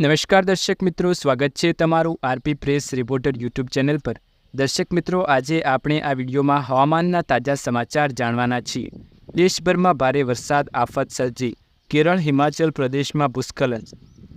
નમસ્કાર દર્શક મિત્રો, સ્વાગત છે તમારું RP press reporter YouTube channel પર. દર્શક મિત્રો, આજે આપણે આ વિડીયોમાં હવામાનના તાજા સમાચાર જાણવાના છીએ. દેશભરમાં ભારે વરસાદ, આફત સર્જી. કેરળ, હિમાચલ પ્રદેશમાં ભૂસ્ખલન.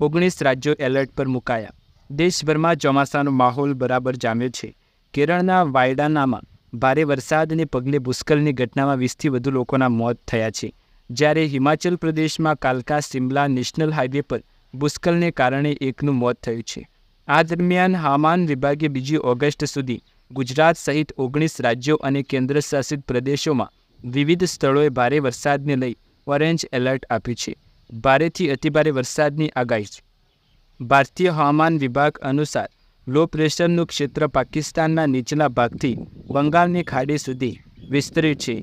ઓગણીસ રાજ્યો એલર્ટ પર મુકાયા. દેશભરમાં ચોમાસાનો માહોલ બરાબર જામ્યો છે. કેરળના વાયડાનામાં ભારે વરસાદને પગલે ભૂસ્ખલનની ઘટનામાં વીસથી વધુ લોકોના મોત થયા છે. જ્યારે હિમાચલ પ્રદેશમાં કાલકા, સિમલા નેશનલ હાઈવે પર ભૂસ્ખલને કારણે એકનું મોત થયું છે. આ દરમિયાન હવામાન વિભાગે બીજી ઓગસ્ટ સુધી ગુજરાત સહિત ઓગણીસ રાજ્યો અને કેન્દ્રશાસિત પ્રદેશોમાં વિવિધ સ્થળોએ ભારે વરસાદને લઈ ઓરેન્જ એલર્ટ આપ્યું છે. ભારેથી અતિભારે વરસાદની આગાહી ભારતીય હવામાન વિભાગ અનુસાર લો પ્રેશરનું ક્ષેત્ર પાકિસ્તાનના નીચલા ભાગથી બંગાળની ખાડી સુધી વિસ્તર્યું છે.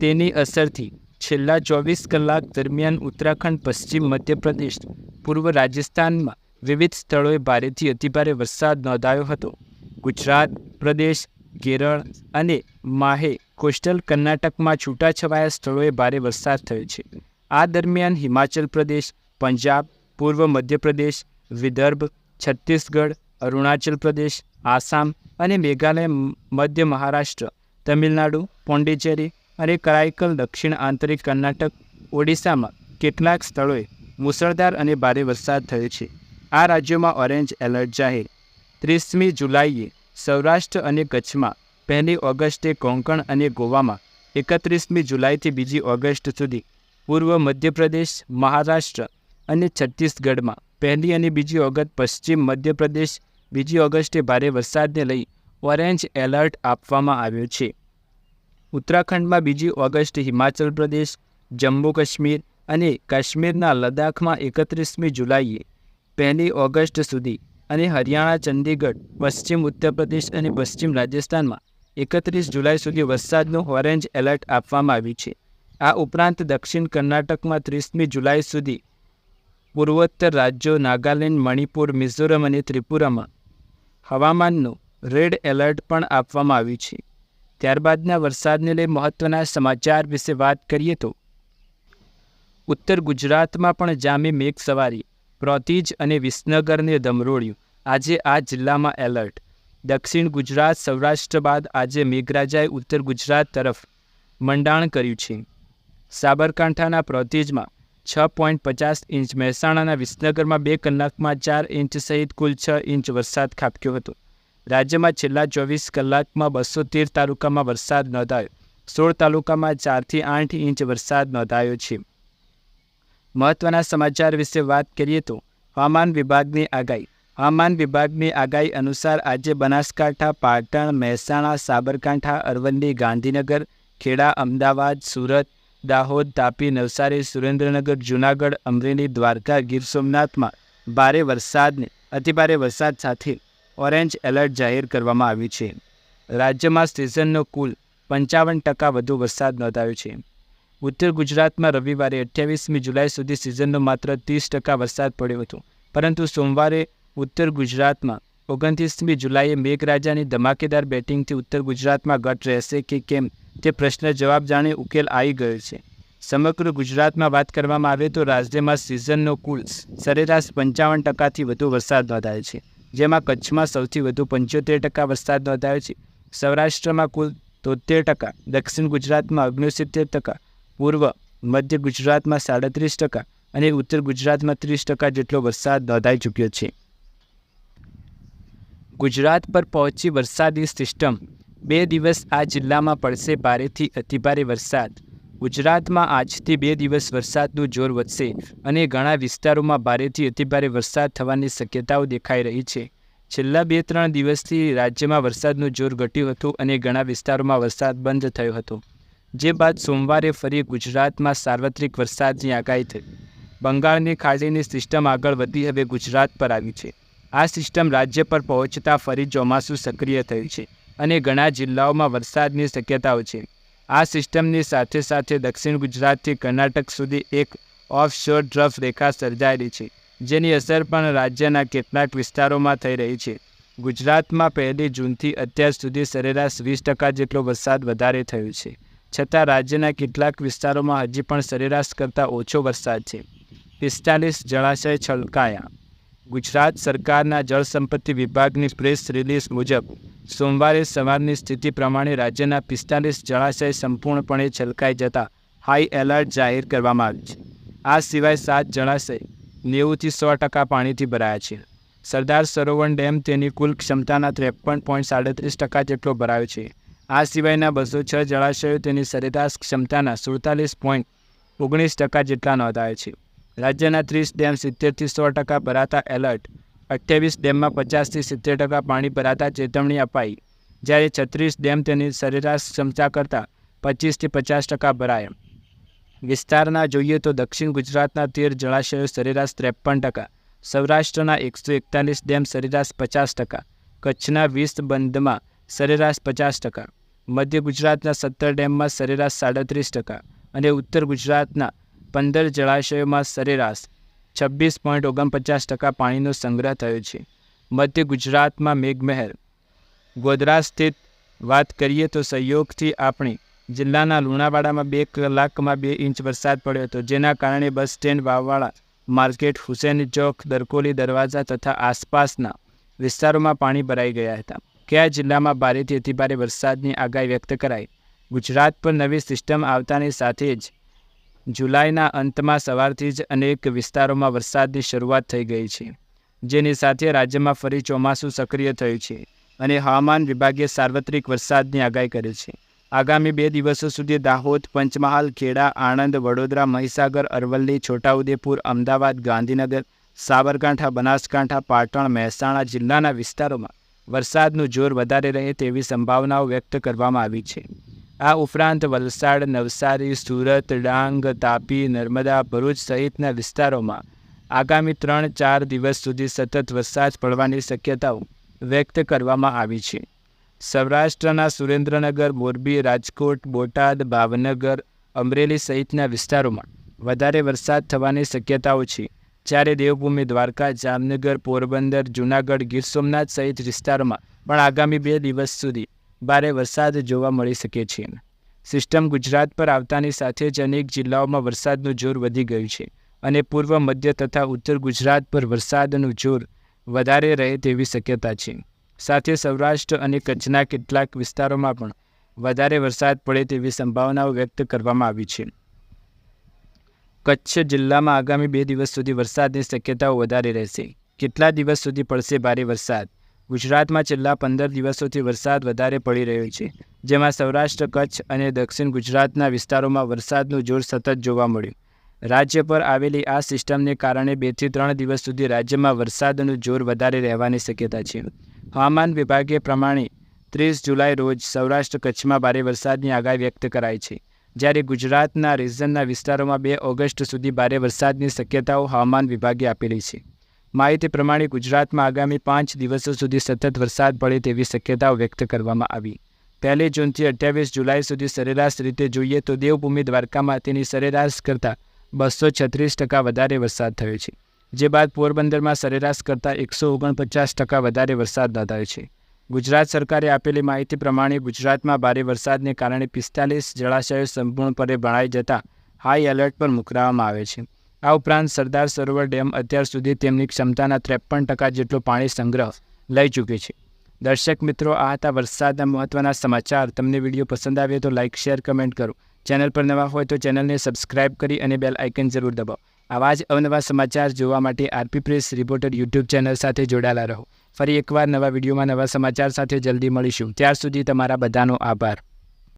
તેની અસરથી છેલ્લા ચોવીસ કલાક દરમિયાન ઉત્તરાખંડ, પશ્ચિમ મધ્યપ્રદેશ પૂર્વ રાજસ્થાનમાં વિવિધ સ્થળોએ ભારેથી અતિભારે વરસાદ નોંધાયો હતો. ગુજરાત, પ્રદેશ, કેરળ અને માહે કોસ્ટલ કર્ણાટકમાં છૂટાછવાયા સ્થળોએ ભારે વરસાદ થયો છે. આ દરમિયાન હિમાચલ પ્રદેશ, પંજાબ, પૂર્વ મધ્યપ્રદેશ, વિદર્ભ, છત્તીસગઢ, અરુણાચલ પ્રદેશ, આસામ અને મેઘાલય મધ્ય મહારાષ્ટ્ર, તમિલનાડુ, પોંડિચેરી અને કરાઈકલ દક્ષિણ આંતરિક કર્ણાટક, ઓડિશામાં કેટલાક સ્થળોએ મુસળધાર અને ભારે વરસાદ થયો છે. આ રાજ્યોમાં ઓરેન્જ એલર્ટ જાહેર. ત્રીસમી જુલાઈએ સૌરાષ્ટ્ર અને કચ્છમાં, પહેલી ઓગસ્ટે કોંકણ અને ગોવામાં, એકત્રીસમી જુલાઈથી બીજી ઓગસ્ટ સુધી, પૂર્વ મધ્યપ્રદેશ, મહારાષ્ટ્ર અને છત્તીસગઢમાં પહેલી અને બીજી ઓગસ્ટ, પશ્ચિમ મધ્યપ્રદેશ, બીજી ઓગસ્ટે ભારે વરસાદને લઈ ઓરેન્જ એલર્ટ આપવામાં આવ્યો છે. ઉત્તરાખંડમાં બીજી ઓગસ્ટ હિમાચલ પ્રદેશ, જમ્મુ કાશ્મીર અને કાશ્મીરના લદ્દાખમાં એકત્રીસમી જુલાઈએ, પહેલી ઓગસ્ટ સુધી, અને હરિયાણા, ચંદીગઢ, પશ્ચિમ ઉત્તર પ્રદેશ અને પશ્ચિમ રાજસ્થાનમાં એકત્રીસ જુલાઈ સુધી વરસાદનું ઓરેન્જ એલર્ટ આપવામાં આવ્યું છે. આ ઉપરાંત દક્ષિણ કર્ણાટકમાં ત્રીસમી જુલાઈ સુધી પૂર્વોત્તર રાજ્યો નાગાલેન્ડ, મણિપુર, મિઝોરમ અને ત્રિપુરામાં હવામાનનું રેડ એલર્ટ પણ આપવામાં આવ્યું છે. ત્યારબાદના વરસાદને લઈ મહત્ત્વના સમાચાર વિશે વાત કરીએ તો ઉત્તર ગુજરાતમાં પણ જામી મેઘ સવારી પ્રોતિજ અને વિસનગરને ધમરોળ્યું. આજે આ જિલ્લામાં એલર્ટ. દક્ષિણ ગુજરાત, સૌરાષ્ટ્ર બાદ આજે મેઘરાજાએ ઉત્તર ગુજરાત તરફ મંડાણ કર્યું છે. સાબરકાંઠાના પ્રોતિજમાં છ પોઈન્ટ પચાસ ઇંચ મહેસાણાના વિસનગરમાં બે કલાકમાં ચાર ઇંચ સહિત કુલ છ ઇંચ વરસાદ ખાબક્યો હતો. રાજ્યમાં છેલ્લા ચોવીસ કલાકમાં બસો તેર તાલુકામાં વરસાદ નોંધાયો. સોળ તાલુકામાં ચારથી આઠ ઇંચ વરસાદ નોંધાયો છે. મહત્વના સમાચાર વિશે વાત કરીએ તો હવામાન વિભાગની આગાહી. હવામાન વિભાગની આગાહી અનુસાર આજે બનાસકાંઠા, પાટણ, મહેસાણા, સાબરકાંઠા, અરવલ્લી, ગાંધીનગર, ખેડા, અમદાવાદ, સુરત, દાહોદ, તાપી, નવસારી, સુરેન્દ્રનગર, જૂનાગઢ, અમરેલી, દ્વારકા, ગીર સોમનાથમાં ભારે વરસાદને અતિભારે વરસાદ સાથે ઓરેન્જ એલર્ટ જાહેર કરવામાં આવ્યું છે. રાજ્યમાં સિઝનનો કુલ પંચાવન ટકા વધુ વરસાદ નોંધાયો છે. ઉત્તર ગુજરાતમાં રવિવારે અઠ્યાવીસમી જુલાઈ સુધી સિઝનનો માત્ર ત્રીસ ટકા વરસાદ પડ્યો હતો. પરંતુ સોમવારે ઉત્તર ગુજરાતમાં ઓગણત્રીસમી જુલાઈએ મેઘરાજાની ધમાકેદાર બેટિંગથી ઉત્તર ગુજરાતમાં ઘટ રહેશે કે કેમ તે પ્રશ્ન જવાબ જાણે ઉકેલ આવી ગયો છે. સમગ્ર ગુજરાતમાં વાત કરવામાં આવે તો રાજ્યમાં સિઝનનો કુલ સરેરાશ પંચાવન ટકાથી વધુ વરસાદ નોંધાયો છે, જેમાં કચ્છમાં સૌથી વધુ પંચોતેર ટકા વરસાદ નોંધાયો છે. સૌરાષ્ટ્રમાં કુલ તોતેર ટકા, દક્ષિણ ગુજરાતમાં ઓગણસિત્તેર ટકા પૂર્વ મધ્ય ગુજરાતમાં સાડત્રીસ ટકા અને ઉત્તર ગુજરાતમાં ત્રીસ ટકા જેટલો વરસાદ નોંધાઈ ચૂક્યો છે. ગુજરાત પર પહોંચી વરસાદી સિસ્ટમ. બે દિવસ આ જિલ્લામાં પડશે ભારેથી અતિભારે વરસાદ. ગુજરાતમાં આજથી બે દિવસ વરસાદનું જોર વધશે અને ઘણા વિસ્તારોમાં ભારેથી અતિભારે વરસાદ થવાની શક્યતાઓ દેખાઈ રહી છે. છેલ્લા બે ત્રણ દિવસથી રાજ્યમાં વરસાદનું જોર ઘટ્યું હતું અને ઘણા વિસ્તારોમાં વરસાદ બંધ થયો હતો. જે બાદ સોમવારે ફરી ગુજરાતમાં સાર્વત્રિક વરસાદની આગાહી થઈ. બંગાળની ખાડીની સિસ્ટમ આગળ વધી હવે ગુજરાત પર આવી છે. આ સિસ્ટમ રાજ્ય પર પહોંચતા ફરી ચોમાસું સક્રિય થયું છે અને ઘણા જિલ્લાઓમાં વરસાદની શક્યતાઓ છે. આ સિસ્ટમની સાથે સાથે દક્ષિણ ગુજરાતથી કર્ણાટક સુધી એક ઓફશોર ડ્રફ રેખા સર્જાયેલી છે, જેની અસર પણ રાજ્યના કેટલાક વિસ્તારોમાં થઈ રહી છે. ગુજરાતમાં પહેલી જૂનથી અત્યાર સુધી સરેરાશ વીસ ટકા જેટલો વરસાદ વધારે થયો છે. છતાં રાજ્યના કેટલાક વિસ્તારોમાં હજી પણ સરેરાશ કરતાં ઓછો વરસાદ છે. પિસ્તાલીસ જળાશય છલકાયા. ગુજરાત સરકારના જળ સંપત્તિ વિભાગની પ્રેસ રિલીઝ મુજબ, સોમવારે સવારની સ્થિતિ પ્રમાણે રાજ્યના પિસ્તાલીસ જળાશય સંપૂર્ણપણે છલકાઈ જતા હાઈ એલર્ટ જાહેર કરવામાં આવ્યું છે. આ સિવાય સાત જળાશય નેવુંથી સો ટકા પાણીથી ભરાયા છે. સરદાર સરોવર ડેમ તેની કુલ ક્ષમતાના ત્રેપન પોઈન્ટ સાડત્રીસ ટકા જેટલો ભરાયો છે. આ સિવાયના બસો છ જળાશયો તેની સરેરાશ ક્ષમતાના સુડતાલીસ પોઈન્ટ ઓગણીસ ટકા જેટલા નોંધાયા છે. રાજ્યના ત્રીસ ડેમ સિત્તેરથી સો ટકા ભરાતા એલર્ટ, અઠ્યાવીસ ડેમમાં પચાસથી સિત્તેર ટકા પાણી ભરાતા ચેતવણી અપાઈ, જ્યારે છત્રીસ ડેમ તેની સરેરાશ ક્ષમતા કરતાં પચીસથી પચાસ ટકા ભરાયા. વિસ્તારના જોઈએ તો દક્ષિણ ગુજરાતના તેર જળાશયો સરેરાશ ત્રેપન ટકા, સૌરાષ્ટ્રના એકસો એકતાલીસ ડેમ સરેરાશ પચાસ ટકા, કચ્છના વીસ બંધમાં સરેરાશ પચાસ ટકા. મધ્ય ગુજરાતના સત્તર ડેમમાં સરેરાશ સાડત્રીસ ટકા અને ઉત્તર ગુજરાતના પંદર જળાશયોમાં સરેરાશ છવ્વીસ પોઈન્ટ ઓગણપચાસ ટકા પાણીનો સંગ્રહ થયો છે. મધ્ય ગુજરાતમાં મેઘમહેર, ગોધરા સ્થિત વાત કરીએ તો સહયોગથી આપણે જિલ્લાના લુણાવાડામાં બે કલાકમાં બે ઇંચ વરસાદ પડ્યો હતો, જેના કારણે બસ સ્ટેન્ડ વાવવાળા માર્કેટ, હુસેન ચોક, દરકોલી દરવાજા તથા આસપાસના વિસ્તારોમાં પાણી ભરાઈ ગયા હતા. કયા જિલ્લામાં ભારેથી અતિભારે વરસાદની આગાહી વ્યક્ત કરાઈ? ગુજરાત પર નવી સિસ્ટમ આવતાની સાથે જ જુલાઈના અંતમાં સવારથી જ અનેક વિસ્તારોમાં વરસાદની શરૂઆત થઈ ગઈ છે, જેની સાથે રાજ્યમાં ફરી ચોમાસું સક્રિય થયું છે અને હવામાન વિભાગે સાર્વત્રિક વરસાદની આગાહી કરી છે. આગામી બે દિવસો સુધી દાહોદ, પંચમહાલ, ખેડા, આણંદ, વડોદરા, મહીસાગર, અરવલ્લી, છોટાઉદેપુર, અમદાવાદ, ગાંધીનગર, સાબરકાંઠા, બનાસકાંઠા, પાટણ, મહેસાણા જિલ્લાના વિસ્તારોમાં વરસાદનું જોર વધારે રહે તેવી સંભાવનાઓ વ્યક્ત કરવામાં આવી છે. આ ઉપરાંત વલસાડ, નવસારી, સુરત, ડાંગ, તાપી, નર્મદા, ભરૂચ સહિતના વિસ્તારોમાં આગામી ત્રણ ચાર દિવસ સુધી સતત વરસાદ પડવાની શક્યતાઓ વ્યક્ત કરવામાં આવી છે. સૌરાષ્ટ્રના સુરેન્દ્રનગર, મોરબી, રાજકોટ, બોટાદ, ભાવનગર, અમરેલી સહિતના વિસ્તારોમાં વધારે વરસાદ થવાની શક્યતાઓ છે. જ્યારે દેવભૂમિ દ્વારકા, જામનગર, પોરબંદર, જૂનાગઢ, ગીર સોમનાથ સહિત વિસ્તારોમાં પણ આગામી બે દિવસ સુધી ભારે વરસાદ જોવા મળી શકે છે. સિસ્ટમ ગુજરાત પર આવતાની સાથે જ અનેક જિલ્લાઓમાં વરસાદનું જોર વધી ગયું છે અને પૂર્વ, મધ્ય તથા ઉત્તર ગુજરાત પર વરસાદનું જોર વધારે રહે તેવી શક્યતા છે. સાથે સૌરાષ્ટ્ર અને કચ્છના કેટલાક વિસ્તારોમાં પણ વધારે વરસાદ પડે તેવી સંભાવનાઓ વ્યક્ત કરવામાં આવી છે. કચ્છ જિલ્લામાં આગામી બે દિવસ સુધી વરસાદની શક્યતાઓ વધારે રહેશે. કેટલા દિવસ સુધી પડશે ભારે વરસાદ? ગુજરાતમાં છેલ્લા પંદર દિવસોથી વરસાદ વધારે પડી રહ્યો છે. જેમાં સૌરાષ્ટ્ર, કચ્છ અને દક્ષિણ ગુજરાતના વિસ્તારોમાં વરસાદનું જોર સતત જોવા મળ્યું. રાજ્ય પર આવેલી આ સિસ્ટમને કારણે બેથી ત્રણ દિવસ સુધી રાજ્યમાં વરસાદનું જોર વધારે રહેવાની શક્યતા છે. હવામાન વિભાગે પ્રમાણે ત્રીસ જુલાઈ રોજ સૌરાષ્ટ્ર, કચ્છમાં ભારે વરસાદની આગાહી વ્યક્ત કરાઈ છે. જ્યારે ગુજરાતના રિઝનના વિસ્તારોમાં બે ઓગસ્ટ સુધી ભારે વરસાદની શક્યતાઓ હવામાન વિભાગે આપેલી છે. માહિતી પ્રમાણે ગુજરાતમાં આગામી પાંચ દિવસો સુધી સતત વરસાદ પડે તેવી શક્યતાઓ વ્યક્ત કરવામાં આવી. પહેલી જૂનથી અઠ્યાવીસ જુલાઈ સુધી સરેરાશ રીતે જોઈએ તો દેવભૂમિ દ્વારકામાં તેની સરેરાશ કરતાં બસો છત્રીસ ટકા વધારે વરસાદ થયો છે, જે બાદ પોરબંદરમાં સરેરાશ કરતાં એકસો ઓગણપચાસ ટકા વધારે વરસાદ નોંધાયો છે. ગુજરાત સરકારે આપેલી માહિતી પ્રમાણે ગુજરાતમાં ભારે વરસાદને કારણે પિસ્તાલીસ જળાશયો સંપૂર્ણપણે ભરાઈ જતા હાઈ એલર્ટ પર મોકલવામાં આવે છે. આ ઉપરાંત સરદાર સરોવર ડેમ અત્યાર સુધી તેમની ક્ષમતાના ત્રેપન ટકા જેટલો પાણી સંગ્રહ લઈ ચૂકી છે. દર્શક મિત્રો, આ હતા વરસાદના મહત્ત્વના સમાચાર. તમને વીડિયો પસંદ આવે તો લાઇક શેર કમેન્ટ કરો. ચેનલ પર નવા હોય તો ચેનલને સબસ્ક્રાઇબ કરી અને બેલ આઇકન જરૂર દબાવો. આવા જ અવનવા સમાચાર જોવા માટે RP press reporter YouTube channel સાથે જોડાયેલા રહો. ફરી એકવાર નવા વિડીયોમાં નવા સમાચાર સાથે જલ્દી મળીશું. ત્યાર સુધી તમારા બધાનો આભાર.